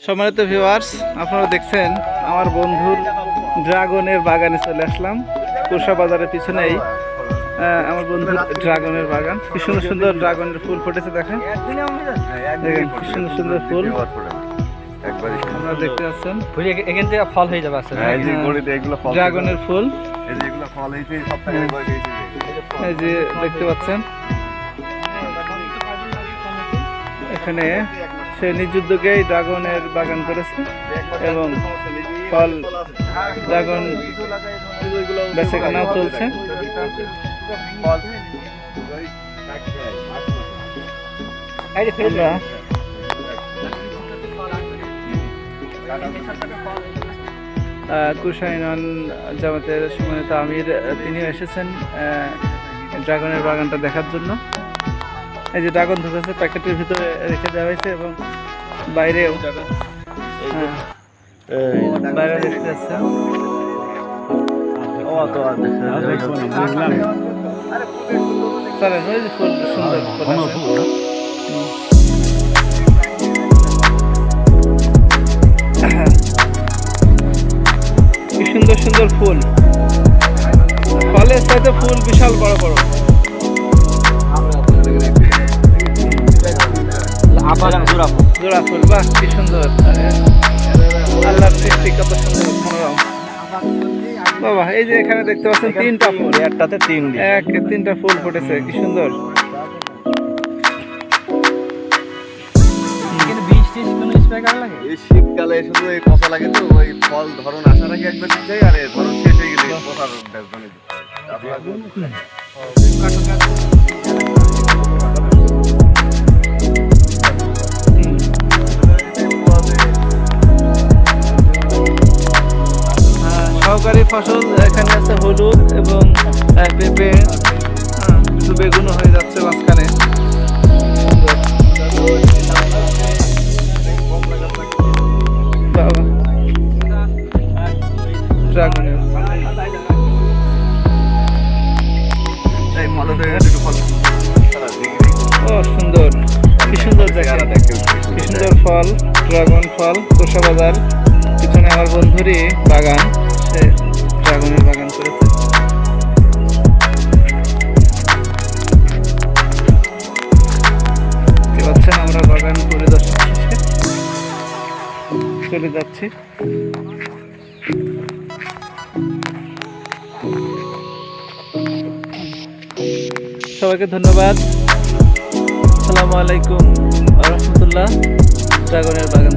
সম্মানিত ভিউয়ার্স আপনারা দেখছেন আমার বন্ধুর ড্রাগনের বাগানে চলে আসলাম। কুরসা বাজারের পিছনেই আহ, আমার বন্ধুর ড্রাগনের বাগান। কি সুন্দর সুন্দর ড্রাগনের ফুল ফুটেছে দেখেন। দেখেন কি সুন্দর সুন্দর ফুল। আপনারা দেখতে পাচ্ছেন। ফুল এখান থেকে ফল হয়ে যাবে হ্যাঁ, ড্রাগনের ফুল। এই যে এগুলো ফল হয়েছে সপ্তাহে একবার হয়েছে। এই যে দেখতে পাচ্ছেন। এখানে সে নিজ ড্রাগনের বাগান করেছে এবং ফল ড্রাগন বেচে কেনাও চলছে আহ, কুশাইনন জামাতের সম্মানিত আমির তিনিও এসেছেন ড্রাগনের বাগানটা দেখার জন্য। এই যে ড্রাগন ধরেছে প্যাকেটের ভিতরে রেখে দেওয়া হয়েছে এবং বাইরেও। হ্যাঁ, বাইরে দেখতে পাচ্ছেন চলেন ওই যে ফুল সুন্দর ফুল কি সুন্দর সুন্দর ফুল। ফলের সাথে ফুল বিশাল বড় বড়। জোড়া ফুল বাহ কি সুন্দর। আল্লাহর সৃষ্টি কত সুন্দর মনোরম বাবা এই যে এখানে দেখতে পাচ্ছেন তিনটা ফুল। একটাতে তিন এক তিনটা ফুল ফুটেছে কি সুন্দর। এই শীতকালে শুধু এই পচা লাগে তো ওই ফল ধরন আসার আগে একবার দিতে আর ধরন শেষ হয়ে গেলে পচার ফসল, এখানে আছে হলুদ এবং পেঁপে। কিছু বেগুনও হয়ে যাচ্ছে মাঝখানে। সুন্দর। সুন্দর সুন্দর ফল, ড্রাগন ফল তোষা বাজার পিছনে আমার বন্ধুরই বাগান। সে ড্রাগনের বাগান করেছে আমরা বাগান পরিদর্শন চলে যাচ্ছি। সবাইকে ধন্যবাদ। আসসালামু আলাইকুম রহমতুল্লাহ। ড্রাগনের বাগান